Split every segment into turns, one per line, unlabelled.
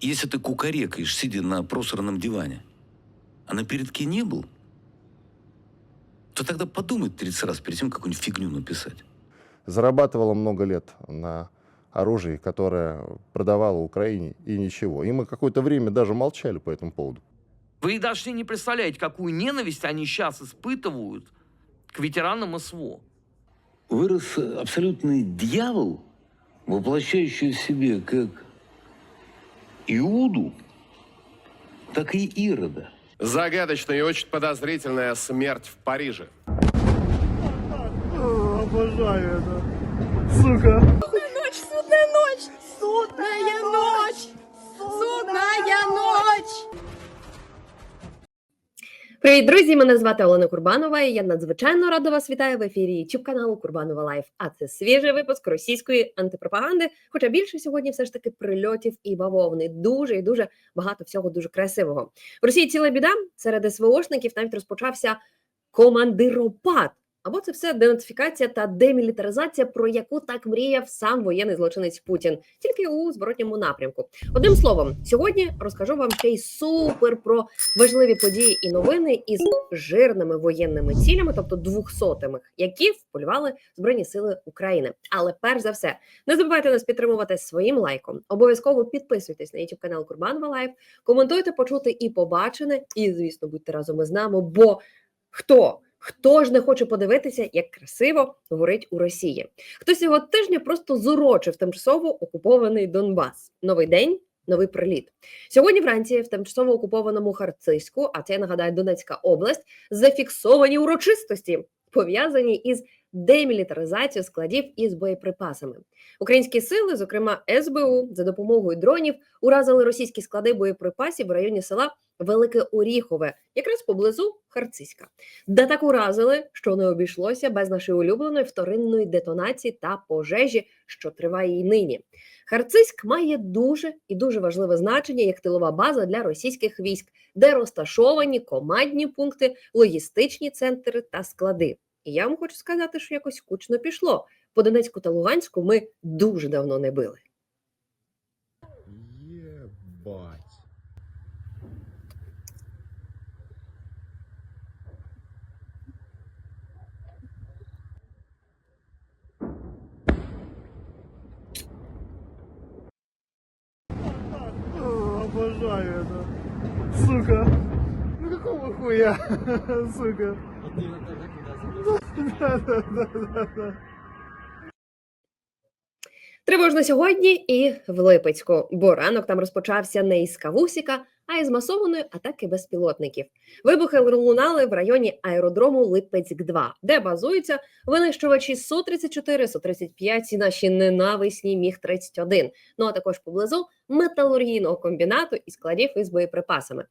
Если ты кукарекаешь, сидя на просранном диване, а на передке не был, то тогда подумай 30 раз перед тем, какую-нибудь фигню написать.
зарабатывала много лет на оружии, которое продавала Украине, и ничего. И мы какое-то время даже молчали по этому поводу.
Вы даже не представляете, какую ненависть они сейчас испытывают к ветеранам СВО.
Вырос абсолютный дьявол, воплощающий в себе как Иуду, так и Ирода.
Загадочная и очень подозрительная смерть в Париже.
Обожаю это. Сука.
Ночь, судная ночь! Судная ночь!
Привіт, друзі! Мене звати Олена Курбанова. і Я надзвичайно рада вас вітаю в ефірі youtube каналу Курбанова Лайф. А це свіжий випуск російської антипропаганди. Хоча більше сьогодні все ж таки прильотів і бавовни. Дуже і дуже багато всього дуже красивого. В Росії ціла біда серед СВОшників навіть розпочався командиропад. Або це все денацифікація та демілітаризація, про яку так мріяв сам воєнний злочинець Путін, тільки у зворотньому напрямку. Одним словом, сьогодні розкажу вам ще й супер про важливі події і новини із жирними воєнними цілями, тобто двохсотими, які вполювали Збройні Сили України. Але перш за все, не забувайте нас підтримувати своїм лайком. Обов'язково підписуйтесь на YouTube канал Курбанова Лайф, коментуйте, почути і побачене, і звісно, будьте разом із нами. Бо хто? Хто ж не хоче подивитися, як красиво говорить у Росії? Хто цього тижня просто зурочив тимчасово окупований Донбас. Новий день, новий приліт. Сьогодні вранці в тимчасово окупованому Харцизьку, а це я нагадаю Донецька область, зафіксовані урочистості, пов'язані із демілітаризацією складів із боєприпасами. Українські сили, зокрема СБУ, за допомогою дронів уразили російські склади боєприпасів в районі села Велике Оріхове, якраз поблизу Харциська, де так уразили, що не обійшлося без нашої улюбленої вторинної детонації та пожежі, що триває й нині. Харциськ має дуже і дуже важливе значення як тилова база для російських військ, де розташовані командні пункти, логістичні центри та склади. І я вам хочу сказати, що якось кучно пішло. По Донецьку та Луганську ми дуже давно не били.
Ебать.
Обожаю это. Сука. Ну какого хуя? Сука.
Тривожно сьогодні і в Липецьку, бо ранок там розпочався не із Кавусіка, а із масованої атаки безпілотників. Вибухи лунали в районі аеродрому Липецьк-2, де базуються винищувачі Су-34, Су-35 і наші ненависні Міг-31, ну а також поблизу металургійного комбінату і складів із боєприпасами.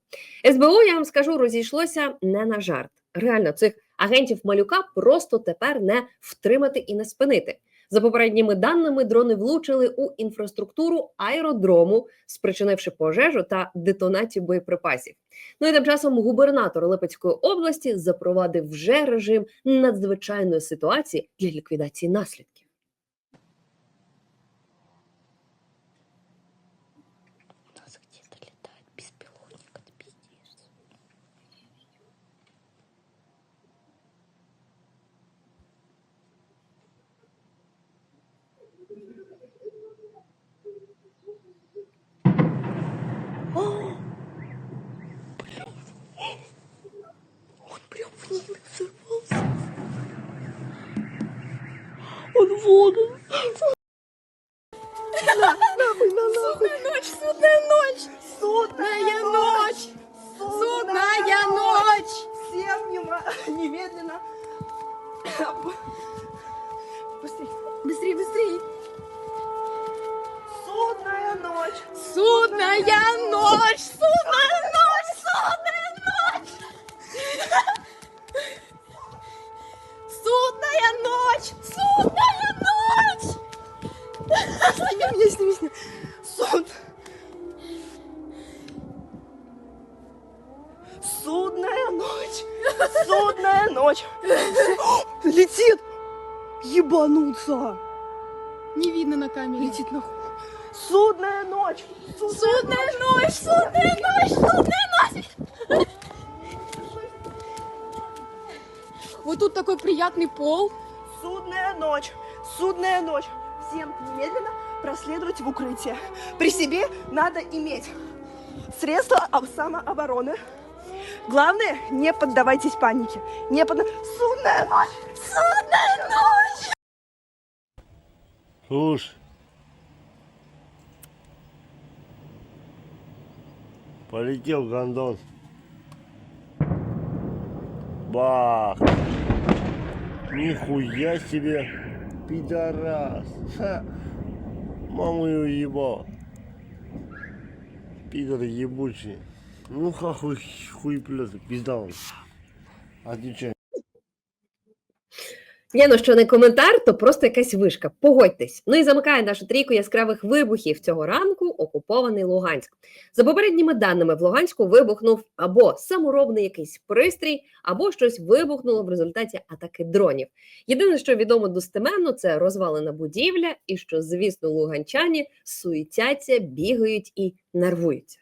СБУ, я вам скажу, розійшлося не на жарт. Реально, цих агентів малюка просто тепер не втримати і не спинити. За попередніми даними, дрони влучили у інфраструктуру аеродрому, спричинивши пожежу та детонацію боєприпасів. Ну і тим часом губернатор Липецької області запровадив вже режим надзвичайної ситуації для ліквідації наслідків.
Быстрее,
быстрее.
судная ночь.
Судная ночь, судная ночь, судная ночь. Судная ночь, судная ночь.
Сними меня, сними, сними. Суд. Судная ночь. Судная ночь. Летит. Ебануться.
Не видно на камере.
Летит нахуй. Судная ночь.
Судная судная ночь, судная ночь! Вот тут такой приятный пол.
Судная ночь. Судная ночь. Всем немедленно проследовать в укрытие. При себе надо иметь средства об- самообороны. Главное, не поддавайтесь панике. Не подда... Судная ночь! Судная ночь!
Слушай. Полетел гондон. Бах! Нихуя себе! Пидорас! Ха! Маму ее ебал. Пидор ебучий. Ну ха хуй, хуй плюс, пизда он. Отвечай.
Ні, ну що не коментар, то просто якась вишка. Погодьтесь. Ну і замикає нашу трійку яскравих вибухів цього ранку окупований Луганськ. За попередніми даними, в Луганську вибухнув або саморобний якийсь пристрій, або щось вибухнуло в результаті атаки дронів. Єдине, що відомо достеменно, це розвалена будівля, і що, звісно, луганчані суетяться, бігають і нервуються.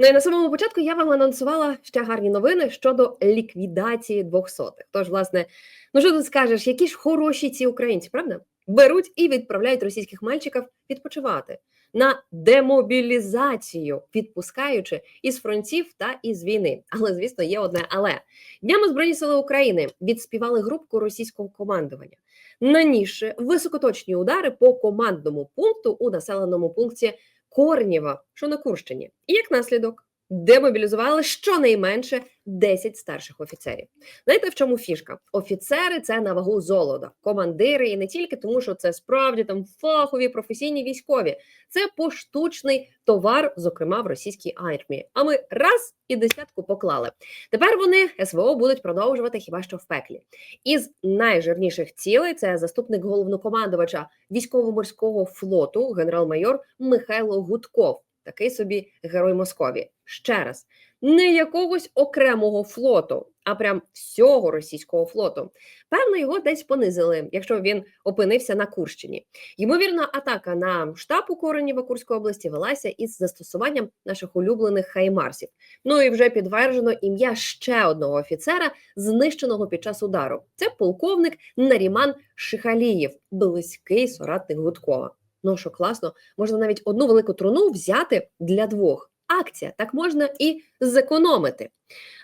Ну і на самому початку я вам анонсувала ще гарні новини щодо ліквідації двохсотих. Тож, власне, ну що тут скажеш, які ж хороші ці українці, правда? Беруть і відправляють російських мальчиків відпочивати на демобілізацію, відпускаючи із фронтів та із війни. Але звісно, є одне але днями збройні сили України відспівали групку російського командування, нанісши високоточні удари по командному пункту у населеному пункті Корнєва, що на Курщині, і як наслідок демобілізували щонайменше 10 старших офіцерів. Знаєте, в чому фішка? Офіцери це на вагу золота, командири, і не тільки тому, що це справді там фахові професійні військові. Це поштучний товар, зокрема в російській армії. А ми раз і десятку поклали. Тепер вони СВО будуть продовжувати хіба що в пеклі. Із найжирніших цілей це заступник головнокомандувача військово-морського флоту, генерал-майор Михайло Гудков. Такий собі герой Московії. Ще раз, не якогось окремого флоту, а прям всього російського флоту. Певно, його десь понизили, якщо він опинився на Курщині. Ймовірно, атака на штаб у Коренєва Курської області велася із застосуванням наших улюблених хаймарсів. Ну і вже підтверджено ім'я ще одного офіцера, знищеного під час удару. Це полковник Наріман Шихалієв, близький соратник Гудкова. Ну що класно, можна навіть одну велику труну взяти для двох. Акція так можна і зекономити.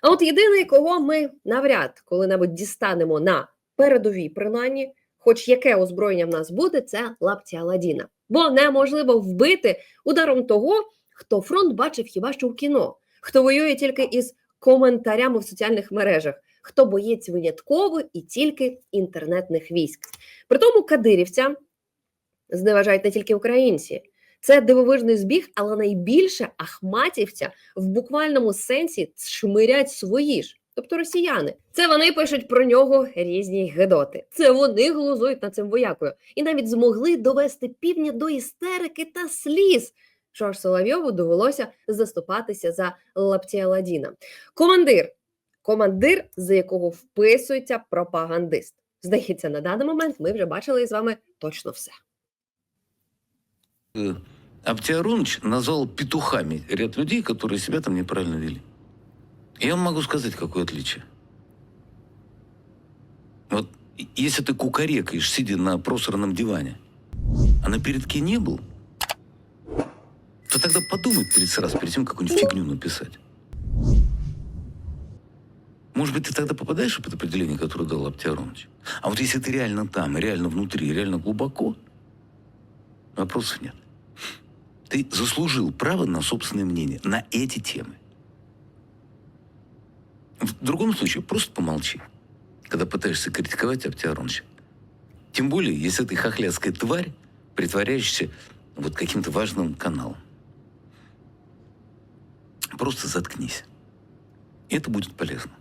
А от єдиний, кого ми навряд коли-небудь дістанемо на передовій, принаймні, хоч яке озброєння в нас буде, це лапці Аладдіна. Бо неможливо вбити ударом того, хто фронт бачив хіба що в кіно, хто воює тільки із коментарями в соціальних мережах, хто боєць винятково і тільки інтернетних військ. При тому кадирівця зневажають не тільки українці. Це дивовижний збіг, але найбільше ахматівця в буквальному сенсі шмирять свої ж, тобто росіяни. Це вони пишуть про нього різні гедоти. Це вони глузують над цим воякою і навіть змогли довести півдня до істерики та сліз. Що аж Соловйову довелося заступатися за лапті Аладдіна. Командир, командир, за якого вписується пропагандист. Здається, на даний момент ми вже бачили з вами точно все.
Э, Аптиароныч назвал петухами ряд людей, которые себя там неправильно вели. Я вам могу сказать, какое отличие. Вот если ты кукарекаешь, сидя на просранном диване, а на передке не был, то тогда подумай 30 раз перед тем, какую-нибудь фигню написать. Может быть, ты тогда попадаешь в определение, которое дал Аптиароныч? А вот если ты реально там, реально внутри, реально глубоко, вопросов нет. Ты заслужил право на собственное мнение на эти темы. В другом случае просто помолчи, когда пытаешься критиковать Аптиароновича. Тем более, если ты хохлядская тварь, притворяешься вот каким-то важным каналом. Просто заткнись. Это будет полезно.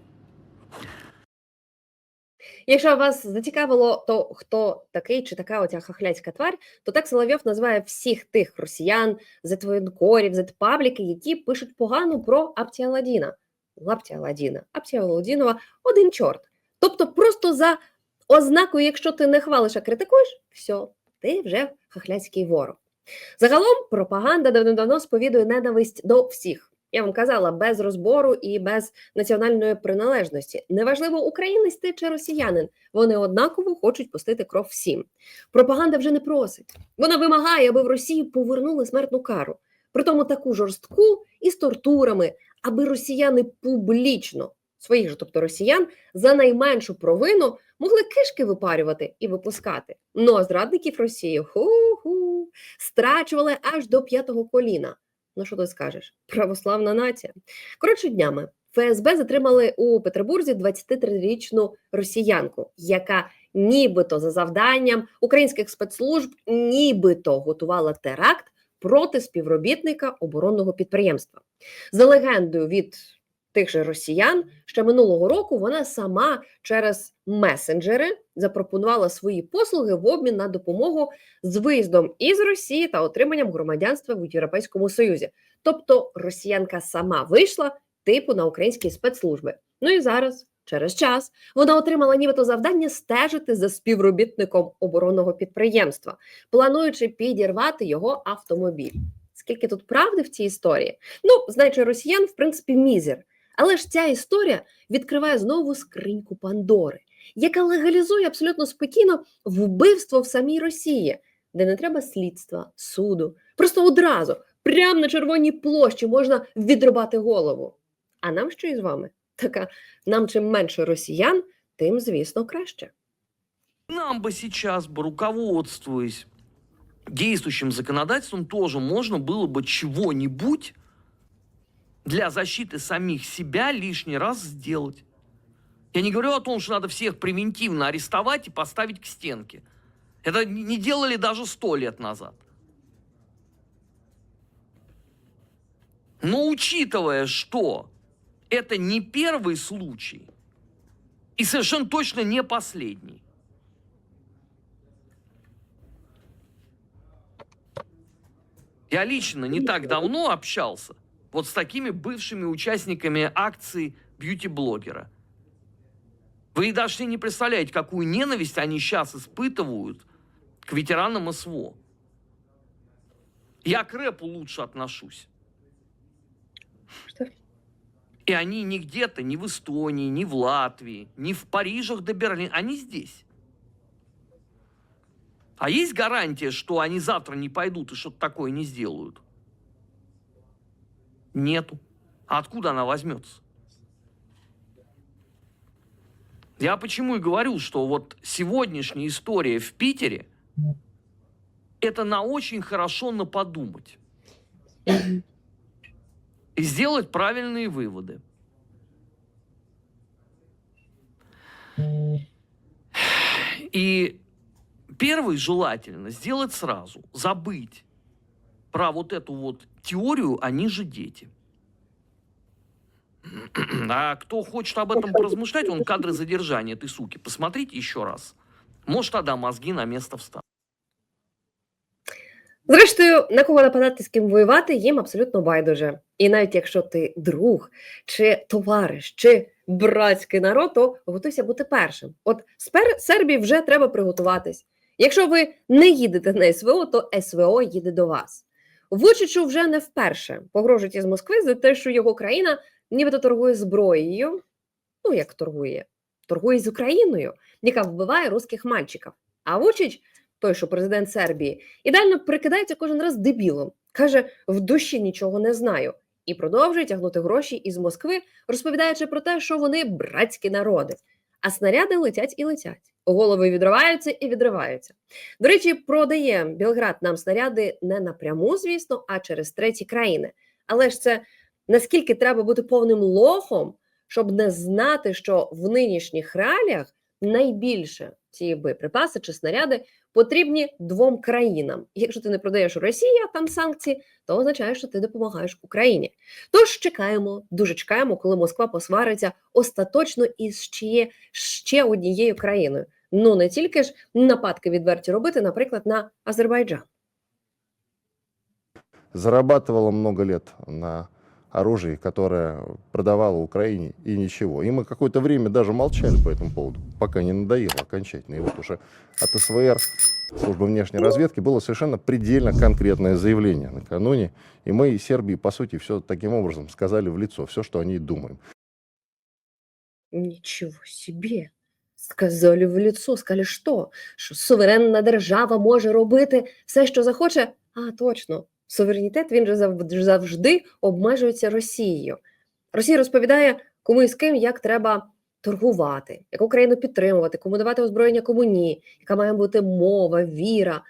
Якщо вас зацікавило, то хто такий чи така оця хахляцька тварь, то так Соловйов називає всіх тих росіян, зетвоєнкорів, зетпабліки, які пишуть погано про Апті Аладдіна. Лапті Аладдіна, Апті Аладдінова – один чорт. Тобто просто за ознакою, якщо ти не хвалиш, а критикуєш, все, ти вже хахляцький ворог. Загалом пропаганда давно-давно сповідує ненависть до всіх. Я вам казала, без розбору і без національної приналежності. Неважливо, українець ти чи росіянин, вони однаково хочуть пустити кров всім. Пропаганда вже не просить. Вона вимагає, аби в Росії повернули смертну кару. Притому таку жорстку і з тортурами, аби росіяни публічно, своїх же, тобто росіян, за найменшу провину могли кишки випарювати і випускати. Ну а зрадників Росії ху-ху, страчували аж до п'ятого коліна. Ну що ти скажеш? Православна нація. Коротше днями ФСБ затримали у Петербурзі 23-річну росіянку, яка нібито за завданням українських спецслужб нібито готувала теракт проти співробітника оборонного підприємства. За легендою від тих же росіян, ще минулого року вона сама через месенджери запропонувала свої послуги в обмін на допомогу з виїздом із Росії та отриманням громадянства в Європейському Союзі. Тобто росіянка сама вийшла типу на українські спецслужби. Ну і зараз, через час, вона отримала нібито завдання стежити за співробітником оборонного підприємства, плануючи підірвати його автомобіль. Скільки тут правди в цій історії? Ну, знаючи росіян, в принципі, мізер. Але ж ця історія відкриває знову скриньку Пандори, яка легалізує абсолютно спокійно вбивство в самій Росії, де не треба слідства, суду. Просто одразу, прямо на червоній площі, можна відрубати голову. А нам що із вами? Така нам чим менше росіян, тим, звісно, краще.
Нам бы сейчас, бы руководствуясь действующим законодательством, тоже можно было бы чего-нибудь для защиты самих себя лишний раз сделать. Я не говорю о том, что надо всех превентивно арестовать и поставить к стенке. Это не делали даже сто лет назад. Но учитывая, что это не первый случай и совершенно точно не последний, Я лично не так давно общался вот с такими бывшими участниками акции бьюти-блогера. Вы даже не представляете, какую ненависть они сейчас испытывают к ветеранам СВО. Я к рэпу лучше отношусь.
Что?
И они не где-то, ни в Эстонии, ни в Латвии, ни в Парижах до Берлина. Они здесь. А есть гарантия, что они завтра не пойдут и что-то такое не сделают? Нету. А откуда она возьмется? Я почему и говорю, что вот сегодняшняя история в Питере это на очень хорошо на подумать. И сделать правильные выводы. И первый желательно сделать сразу, забыть про вот эту вот теорию «они же дети». А кто хочет об этом поразмышлять, он кадры задержания этой суки. Посмотрите еще раз. Может, тогда мозги на место встанут.
Зрештою, на кого нападати, з ким воювати, їм абсолютно байдуже. І навіть якщо ти друг, чи товариш, чи братський народ, то готуйся бути першим. От з пер- Сербії вже треба приготуватись. Якщо ви не їдете на СВО, то СВО їде до вас. Вучичу вже не вперше погрожують із Москви за те, що його країна нібито торгує зброєю. Ну, як торгує? Торгує з Україною, яка вбиває русських мальчиків. А Вучич, той, що президент Сербії, ідеально прикидається кожен раз дебілом. Каже, в душі нічого не знаю. І продовжує тягнути гроші із Москви, розповідаючи про те, що вони братські народи. А снаряди летять і летять. Голови відриваються і відриваються. До речі, продає Білград нам снаряди не напряму, звісно, а через треті країни. Але ж це наскільки треба бути повним лохом, щоб не знати, що в нинішніх реаліях найбільше ці боєприпаси чи снаряди потрібні двом країнам. Якщо ти не продаєш Росії, а там санкції, то означає, що ти допомагаєш Україні. Тож чекаємо, дуже чекаємо, коли Москва посвариться остаточно із ще, ще однією країною. Ну не тільки ж нападки відверті робити, наприклад, на Азербайджан.
Зарабатывала много лет на оружии, которое продавала Украине, и ничего. И мы какое-то время даже молчали по этому поводу, пока не надоело окончательно. И вот уже от СВР, службы внешней разведки, было совершенно предельно конкретное заявление накануне. И мы Сербии, по сути, все таким образом сказали в лицо, все, что о ней думаем.
Ничего себе. Сказали в лицо, сказали, що? Що суверенна держава може робити все, що захоче? А, точно. Суверенітет він же завжди, обмежується Росією. Росія розповідає, кому і з ким як треба торгувати, яку країну підтримувати, кому давати озброєння, кому ні, яка має бути мова, віра.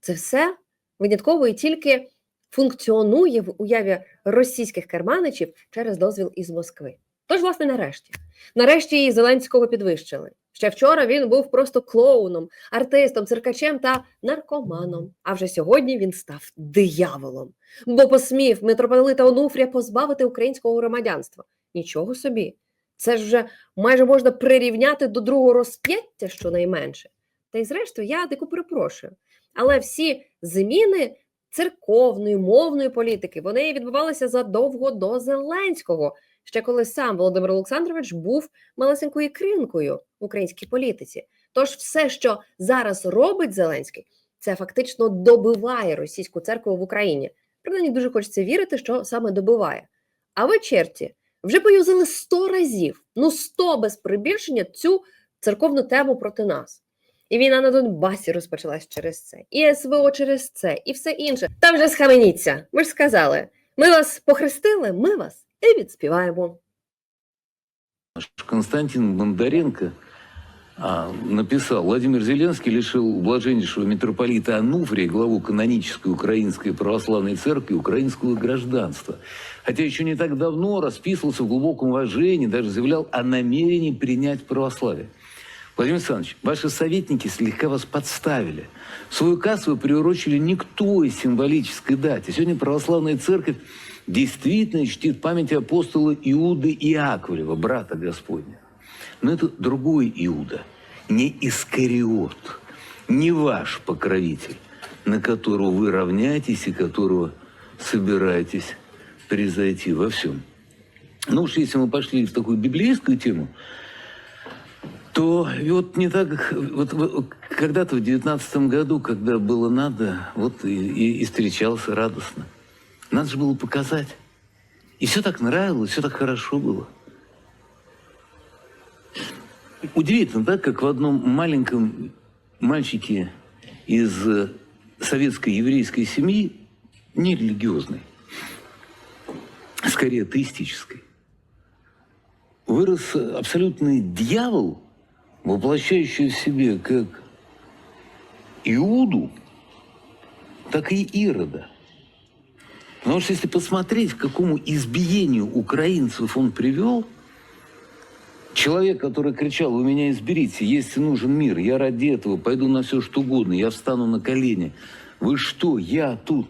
Це все винятково і тільки функціонує в уяві російських керманичів через дозвіл із Москви. Тож, власне, нарешті. Нарешті і Зеленського підвищили. Ще вчора він був просто клоуном, артистом, циркачем та наркоманом. А вже сьогодні він став дияволом, бо посмів митрополита Онуфрія позбавити українського громадянства. Нічого собі. Це ж вже майже можна прирівняти до другого розп'яття, щонайменше. Та й зрештою, я дико перепрошую. Але всі зміни церковної, мовної політики вони відбувалися задовго до Зеленського ще коли сам Володимир Олександрович був малесенькою кринкою в українській політиці. Тож все, що зараз робить Зеленський, це фактично добиває російську церкву в Україні. Принаймні дуже хочеться вірити, що саме добиває. А ви, черті, вже поюзали сто разів, ну сто без прибільшення цю церковну тему проти нас. І війна на Донбасі розпочалась через це, і СВО через це, і все інше. Та вже схаменіться. Ви ж сказали, ми вас похрестили, ми вас і відспіваємо.
Константин Бондаренко а, написал, Владимир Зеленский лишил блаженнейшего митрополита Ануфрия, главу канонической Украинской Православной Церкви, украинского гражданства. Хотя еще не так давно расписывался в глубоком уважении, даже заявлял о намерении принять православие. Владимир Александрович, ваши советники слегка вас подставили. Свой указ вы приурочили не к той символической дате. Сегодня православная церковь действительно чтит память апостола Иуды Иаковлева, брата Господня. Но это другой Иуда, не Искариот, не ваш покровитель, на которого вы равняетесь и которого собираетесь превзойти во всем. Ну уж если мы пошли в такую библейскую тему, то вот не так, вот когда-то в девятнадцатом году, когда было надо, вот и, и- и встречался радостно. Надо же было показать. И все так нравилось, все так хорошо было. Удивительно, да, как в одном маленьком мальчике из э, советской еврейской семьи, не религиозной, скорее атеистической, вырос абсолютный дьявол, воплощающий в себе как Иуду, так и Ирода. Потому что если посмотреть, к какому избиению украинцев он привел, человек, который кричал, вы меня изберите, если нужен мир, я ради этого пойду на все, что угодно, я встану на колени. Вы что, я тут?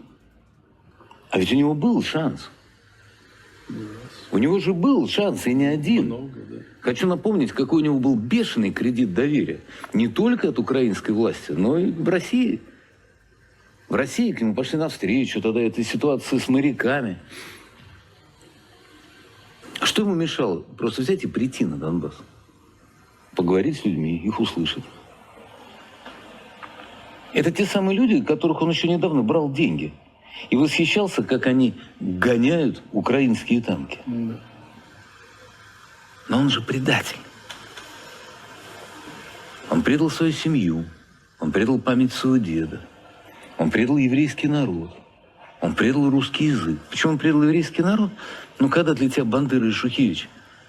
А ведь у него был шанс. У него же был шанс, и не один. Хочу напомнить, какой у него был бешеный кредит доверия. Не только от украинской власти, но и в России. В России к нему пошли навстречу тогда этой ситуации с моряками. А что ему мешало? Просто взять и прийти на Донбасс. Поговорить с людьми, их услышать. Это те самые люди, которых он еще недавно брал деньги. И восхищался, как они гоняют украинские танки. Но он же предатель. Он предал свою семью, он предал память своего деда, он предал еврейский народ, он предал русский язык. Почему он предал еврейский народ? Ну, когда для тебя Бандера и Шухевич,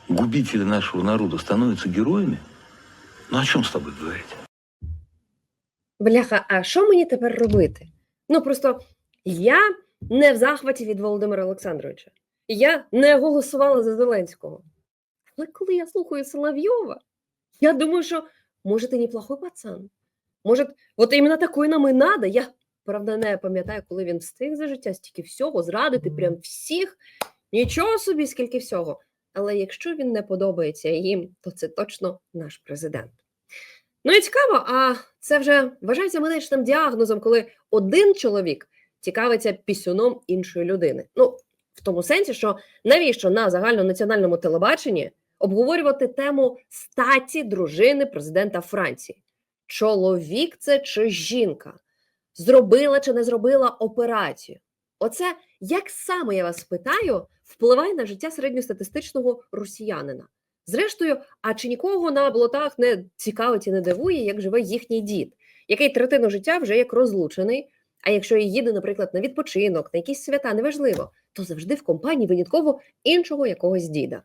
губители нашего народа, становятся героями, ну о чем с тобой говорить?
Бляха, а що мені тепер робити? Ну просто я не в захваті від Володимира Олександровича. Я не голосувала за Зеленського. Але коли я слухаю Соловйова, я думаю, що може ти неплохой пацан. Може, от іменно такої нам і надо. Я правда не пам'ятаю, коли він встиг за життя стільки всього, зрадити прям всіх. Нічого собі, скільки всього. Але якщо він не подобається їм, то це точно наш президент. Ну і цікаво, а це вже вважається медичним діагнозом, коли один чоловік цікавиться пісюном іншої людини. Ну, в тому сенсі, що навіщо на загальнонаціональному телебаченні обговорювати тему статі дружини президента Франції? Чоловік це чи жінка? Зробила чи не зробила операцію? Оце як саме я вас питаю, впливає на життя середньостатистичного росіянина. Зрештою, а чи нікого на болотах не цікавить і не дивує, як живе їхній дід, який третину життя вже як розлучений. А якщо і їде, наприклад, на відпочинок, на якісь свята, неважливо, то завжди в компанії винятково іншого якогось діда.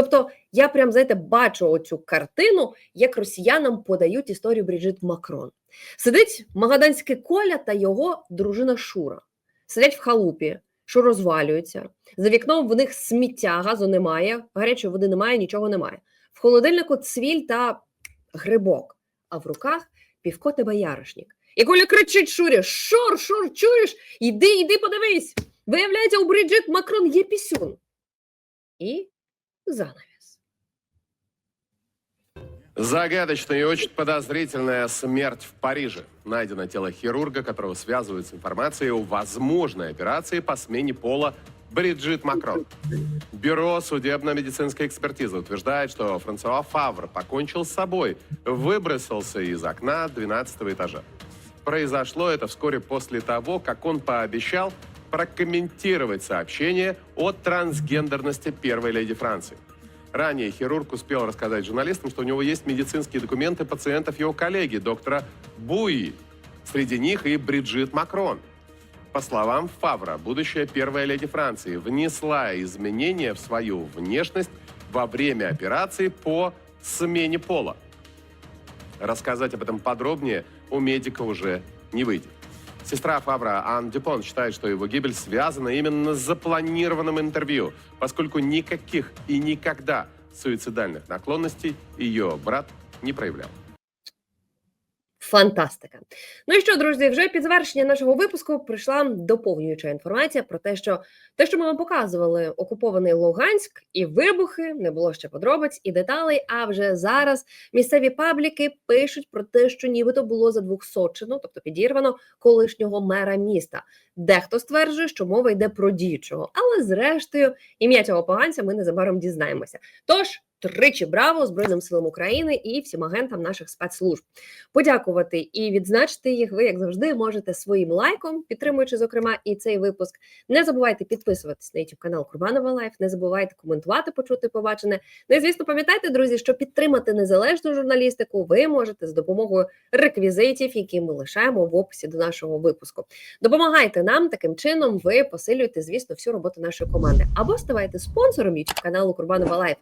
Тобто я прям знаєте, бачу оцю картину, як росіянам подають історію Бріджит Макрон. Сидить магаданський Коля та його дружина Шура. Сидять в халупі, що розвалюється. За вікном в них сміття, газу немає, гарячої води немає, нічого немає. В холодильнику цвіль та грибок, а в руках півко та. І Коля кричить Шурі: Шур, Шур, чуєш? Іди, іди, подивись. Виявляється, у Бріджит Макрон є пісюн. І занавіс.
Загадочная и очень подозрительная смерть в Париже. Найдено тело хирурга, которого связывают с информацией о возможной операции по смене пола Бриджит Макрон. Бюро судебно-медицинской экспертизы утверждает, что Франсуа Фавр покончил с собой, выбросился из окна 12 этажа. Произошло это вскоре после того, как он пообещал прокомментировать сообщение о трансгендерности первой леди Франции. Ранее хирург успел рассказать журналистам, что у него есть медицинские документы пациентов его коллеги, доктора Буи. Среди них и Бриджит Макрон. По словам Фавра, будущая первая леди Франции внесла изменения в свою внешность во время операции по смене пола. Рассказать об этом подробнее у медика уже не выйдет. Сестра Фавра Ан Дюпон считает, что его гибель связана именно с запланированным интервью, поскольку никаких и никогда суицидальных наклонностей ее брат не проявлял.
Фантастика. Ну і що, друзі, вже під завершення нашого випуску прийшла доповнююча інформація про те, що те, що ми вам показували, окупований Луганськ і вибухи, не було ще подробиць і деталей. А вже зараз місцеві пабліки пишуть про те, що нібито було задвухсочено, тобто підірвано колишнього мера міста. Дехто стверджує, що мова йде про діючого, але зрештою ім'я цього поганця ми незабаром дізнаємося. Тож. Тричі браво Збройним силам України і всім агентам наших спецслужб. Подякувати і відзначити їх ви, як завжди, можете своїм лайком, підтримуючи, зокрема, і цей випуск. Не забувайте підписуватись на YouTube канал Курбанова Лайф, не забувайте коментувати, почути, побачене. Ну і звісно, пам'ятайте, друзі, що підтримати незалежну журналістику ви можете з допомогою реквізитів, які ми лишаємо в описі до нашого випуску. Допомагайте нам таким чином. Ви посилюєте, звісно, всю роботу нашої команди. Або ставайте спонсором YouTube каналу Курбанова Лайф.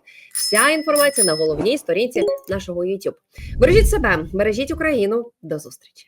Вся інформація на головній сторінці нашого YouTube. Бережіть себе, бережіть Україну. До зустрічі.